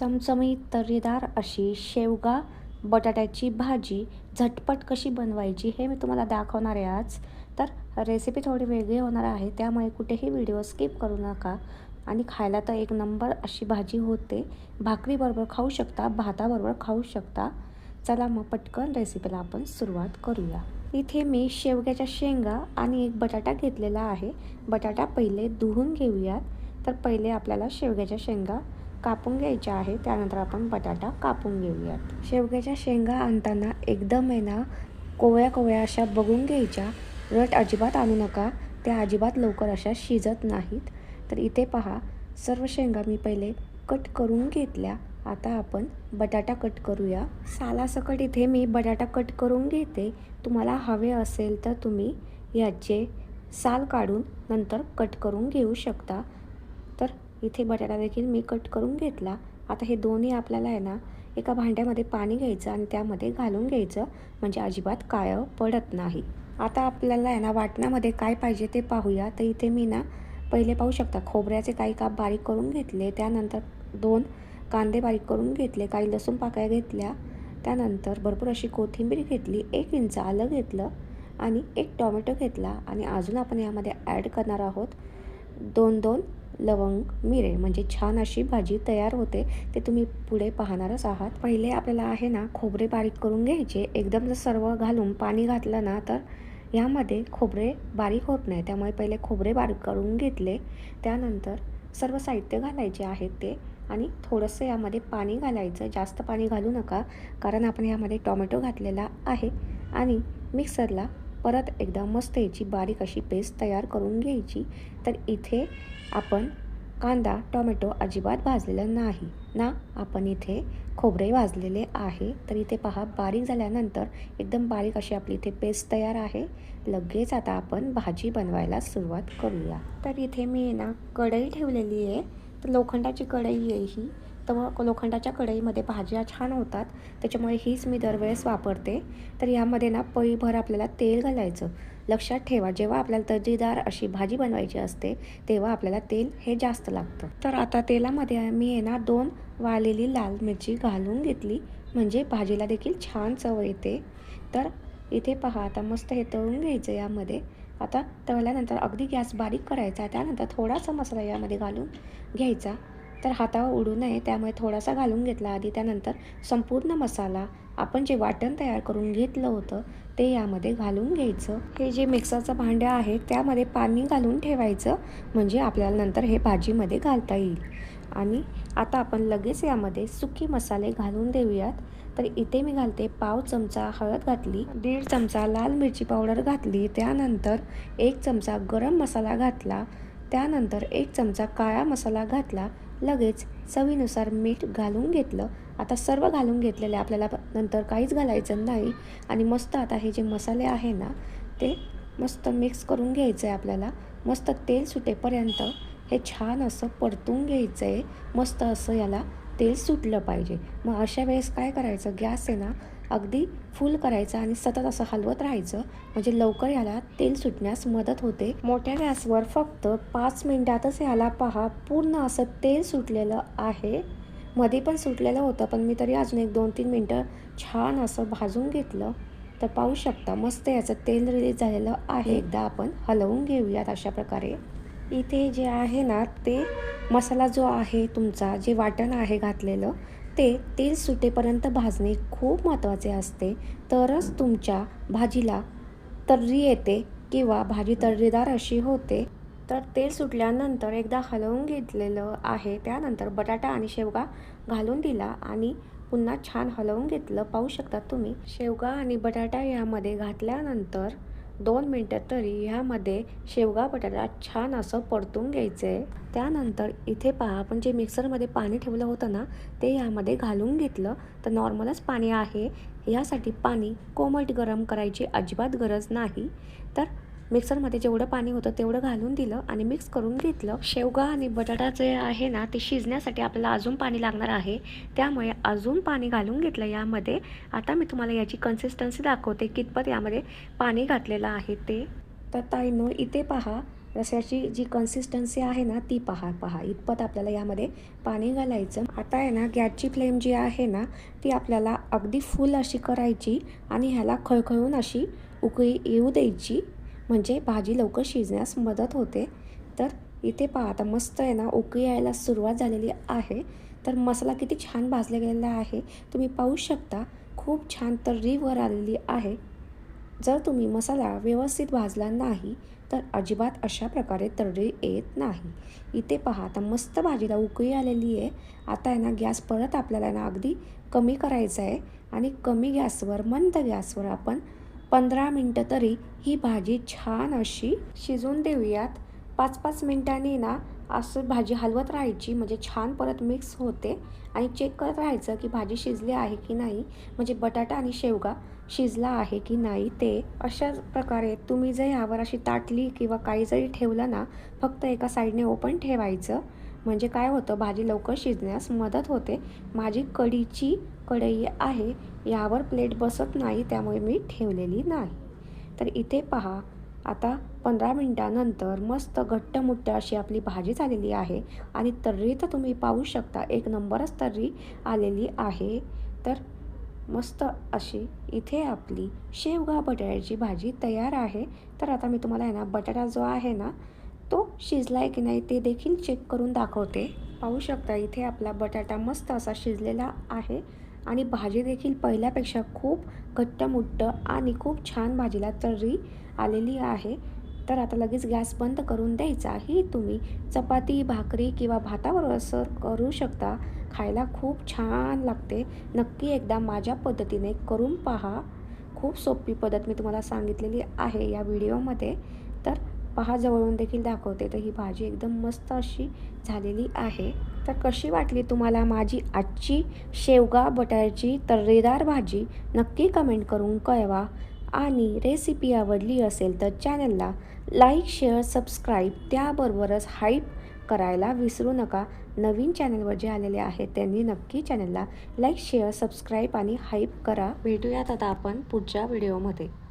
चमचमीत तर्रीदार अशी शेवगा बटाट्याची भाजी झटपट कशी बनवायची हे मी तुम्हाला दाखवणार आहे आज. तर रेसिपी थोडी वेगळी होणार आहे त्यामुळे कुठेही व्हिडिओ स्किप करू नका. आणि खायला तर एक नंबर अशी भाजी होते. भाकरीबरोबर खाऊ शकता भाताबरोबर खाऊ शकता. चला मग पटकन रेसिपीला आपण सुरुवात करूया. इथे मी शेवग्याच्या शेंगा आणि एक बटाटा घेतलेला आहे. बटाटा पहिले धुवून घेऊयात. तर पहिले आपल्याला शेवग्याच्या शेंगा कापून घ्यायच्या आहे त्यानंतर आपण बटाटा कापून घेऊयात. शेवग्याच्या शेंगा आणताना एकदम आहे ना कोवळ्या कोवळ्या अशा बघून घ्यायच्या. रट अजिबात आणू नका त्या अजिबात लवकर अशा शिजत नाहीत. तर इथे पहा सर्व शेंगा मी पहिले कट करून घेतल्या. आता आपण बटाटा कट करूया. सालासकट इथे मी बटाटा कट करून घेते. तुम्हाला हवे असेल तर तुम्ही याचे साल काढून नंतर कट करून घेऊ शकता. तर इथे बटाटा देखील मी कट करून घेतला. आता हे दोन्ही आपल्याला आहे ना एका भांड्यामध्ये पाणी घ्यायचं आणि त्यामध्ये घालून घ्यायचं म्हणजे अजिबात काळं पडत नाही. आता आपल्याला आहे ना वाटणामध्ये काय पाहिजे ते पाहूया. तर इथे मी ना पहिले पाहू शकता खोबऱ्याचे काही काप बारीक करून घेतले त्यानंतर दोन कांदे बारीक करून घेतले काही लसूण पाकळ्या घेतल्या त्यानंतर भरपूर अशी कोथिंबीर घेतली एक इंच आलं घेतलं आणि एक टॉमॅटो घेतला. आणि अजून आपण यामध्ये ॲड करणार आहोत दोन दोन लवंग मिरे म्हणजे छान अशी भाजी तयार होते. ते तुम्ही पुढे पाहणारच आहात. पहिले आपल्याला आहे ना खोबरे बारीक करून घ्यायचे. एकदम जर सर्व घालून पाणी घातलं ना तर यामध्ये खोबरे बारीक होत नाही. त्यामुळे पहिले खोबरे बारीक करून घेतले. त्यानंतर सर्व साहित्य घालायचे आहेत ते. आणि थोडंसं यामध्ये पाणी घालायचं. जास्त पाणी घालू नका कारण आपण यामध्ये टॉमॅटो घातलेला आहे. आणि मिक्सरला परत एकदा मस्त याची बारीक अशी पेस्ट तयार करून घ्यायची. तर इथे आपण कांदा टोमॅटो अजिबात भाजलेलं नाही. ना आपण इथे खोबरे भाजलेले आहे. तर इथे पहा बारीक झाल्यानंतर एकदम बारीक अशी आपली इथे पेस्ट तयार आहे. लगेच आता आपण भाजी बनवायला सुरुवात करूया. तर इथे मी ना कढई ठेवलेली आहे. तर लोखंडाची कढई आहे ही. तर लोखंडाच्या कढईमध्ये भाज्या छान होतात. त्याच्यामुळे हीच मी दरवेळेस वापरते. तर यामध्ये ना पळीभर आपल्याला तेल घालायचं. लक्षात ठेवा जेव्हा आपल्याला तर्जीदार अशी भाजी बनवायची असते तेव्हा आपल्याला तेल हे जास्त लागतं. तर आता तेलामध्ये मी आहे ना दोन वाळलेली लाल मिरची घालून घेतली. म्हणजे भाजीला देखील छान चव येते. तर इथे पहा आता मस्त हे तळून घ्यायचं यामध्ये. आता तळल्यानंतर अगदी गॅस बारीक करायचा त्यानंतर थोडासा मसाला यामध्ये घालून घ्यायचा. तर हातावर उडू नये. त्यामुळे थोडासा घालून घेतला आधी. त्यानंतर संपूर्ण मसाला आपण जे वाटण तयार करून घेतलं होतं ते यामध्ये घालून घ्यायचं. हे जे मिक्सरचं भांडं आहे त्यामध्ये पाणी घालून ठेवायचं. म्हणजे आपल्याला नंतर हे भाजीमध्ये घालता येईल. आणि आता आपण लगेच यामध्ये सुकी मसाले घालून देऊयात. तर इथे मी घालते पाव चमचा हळद घातली दीड चमचा लाल मिरची पावडर घातली त्यानंतर एक चमचा गरम मसाला घातला त्यानंतर एक चमचा काळा मसाला घातला लगेच चवीनुसार मीठ घालून घेतलं. आता सर्व घालून घेतलेले आपल्याला नंतर काहीच घालायचं नाही. आणि मस्त आता हे जे मसाले आहे ना ते मस्त मिक्स करून घ्यायचं आहे आपल्याला. मस्त तेल सुटेपर्यंत हे छान असं परतून घ्यायचं आहे मस्त असं याला तेल सुटलं पाहिजे. मग अशा वेळेस काय करायचं? गॅस आहे ना अगदी फुल करायचं आणि सतत असं हलवत राहायचं. म्हणजे लवकर याला तेल सुटण्यास मदत होते. मोठ्या गॅसवर फक्त पाच मिनिटातच याला पहा पूर्ण असं तेल सुटलेलं आहे. मध्ये पण सुटलेलं होतं पण मी तरी अजून एक दोन तीन मिनटं छान असं भाजून घेतलं. तर पाहू शकता मस्त याचं तेल रिलीज झालेलं आहे. एकदा आपण हलवून घेऊयात अशा प्रकारे. इथे जे आहे ना ते मसाला जो आहे तुमचा जे वाटण आहे घातलेलं ते तेल सुटेपर्यंत भाजणे खूप महत्त्वाचे असते. तरच तुमच्या भाजीला तर्री येते किंवा भाजी तर्रीदार अशी होते. तर तेल सुटल्यानंतर एकदा हलवून घेतलेलं आहे. त्यानंतर बटाटा आणि शेवगा घालून दिला आणि पुन्हा छान हलवून घेतलं. पाहू शकता तुम्ही शेवगा आणि बटाटा यामध्ये घातल्यानंतर दोन मिनटं तरी ह्यामध्ये शेवगा बटाटा छान असं परतून घ्यायचं. आहे त्यानंतर इथे पहा आपण जे मिक्सरमध्ये पाणी ठेवलं होतं ना ते यामध्ये घालून घेतलं. तर नॉर्मलच पाणी आहे. ह्यासाठी पाणी कोमट गरम करायची अजिबात गरज नाही. तर मिक्सरमध्ये जेवढं पाणी होतं तेवढं घालून दिलं आणि मिक्स करून घेतलं. शेवगा आणि बटाटा जे आहे ना ते शिजण्यासाठी आपल्याला अजून पाणी लागणार आहे. त्यामुळे अजून पाणी घालून घेतलं यामध्ये. आता मी तुम्हाला याची कन्सिस्टन्सी दाखवते कितपत यामध्ये पाणी घातलेलं आहे ते. तर ताईनो इथे पहा. रस्याची जी कन्सिस्टन्सी आहे ना ती पहा पहा. इतपत आपल्याला यामध्ये पाणी घालायचं. आता आहे ना गॅसची फ्लेम जी आहे ना ती आपल्याला अगदी फुल अशी करायची आणि ह्याला खळखळून अशी उकळी येऊ द्यायची. म्हणजे भाजी लवकर शिजण्यास मदत होते. तर इथे पहा आता मस्त आहे ना उकळी यायला सुरुवात झालेली आहे. तर मसाला किती छान भाजला गेलेला आहे. तुम्ही पाहू शकता खूप छान तर्रीवर आलेली आहे. जर तुम्ही मसाला व्यवस्थित भाजला नाही तर अजिबात अशा प्रकारे तर्री येत नाही. इथे पहा आता मस्त भाजीला उकळी आलेली आहे. आता आहे ना गॅस परत आपल्याला ना अगदी कमी करायचा आहे. आणि कमी गॅसवर मंद गॅसवर आपण पंधरा मिनटं तरी ही भाजी छान अशी शिजवून देऊयात. पाच पाच मिनटांनी ना असं भाजी हलवत राहायची म्हणजे छान परत मिक्स होते. आणि चेक करत राहायचं की भाजी शिजली आहे की नाही म्हणजे बटाटा आणि शेवगा शिजला आहे की नाही ते. अशा प्रकारे तुम्ही जर यावर अशी ताटली किंवा काही जरी ठेवलं ना फक्त एका साईडने ओपन ठेवायचं. म्हणजे काय होतं भाजी लवकर शिजण्यास मदत होते. माझी कढीची कढई आहे यावर प्लेट बसत नाही त्यामुळे मी ठेवलेली नाही. तर इथे पहा आता पंधरा मिनटानंतर मस्त घट्ट मुट्ट अशी आपली भाजी झालेली आहे. आणि तर्री तर तुम्ही पाहू शकता एक नंबरच तर्री आलेली आहे. तर मस्त अशी इथे आपली शेवगा बटाट्याची भाजी तयार आहे. तर आता मी तुम्हाला आहे ना बटाटा जो आहे ना तो शिजला आहे की नाही ते देखील चेक करून दाखवते. पाहू शकता इथे आपला बटाटा मस्त असा शिजलेला आहे आणि भाजी देखील पहिल्यापेक्षा खूप घट्टमुट्ट आणि खूप छान भाजीला तर्री आलेली आहे. तर आता लगेच गॅस बंद करून द्यायचा. ही तुम्ही चपाती भाकरी किंवा भातावर असं करू शकता. खायला खूप छान लागते. नक्की एकदा माझ्या पद्धतीने करून पहा. खूप सोपी पद्धत मी तुम्हाला सांगितलेली आहे या व्हिडिओमध्ये. तर पहा जवळून देखील दाखवते. तर ही भाजी एकदम मस्त अशी झालेली आहे. तर कशी वाटली तुम्हाला माझी आजची शेवगा बटाट्याची तर्रेदार भाजी? नक्की कमेंट करून कळवा. आणि रेसिपी आवडली असेल तर चॅनलला लाईक शेअर सबस्क्राईब त्याबरोबरच हाईप करायला विसरू नका. नवीन चॅनलवर जे आलेले आहेत त्यांनी नक्की चॅनलला लाईक शेअर सबस्क्राईब आणि हाईप करा. भेटूयात आता आपण पुढच्या व्हिडिओमध्ये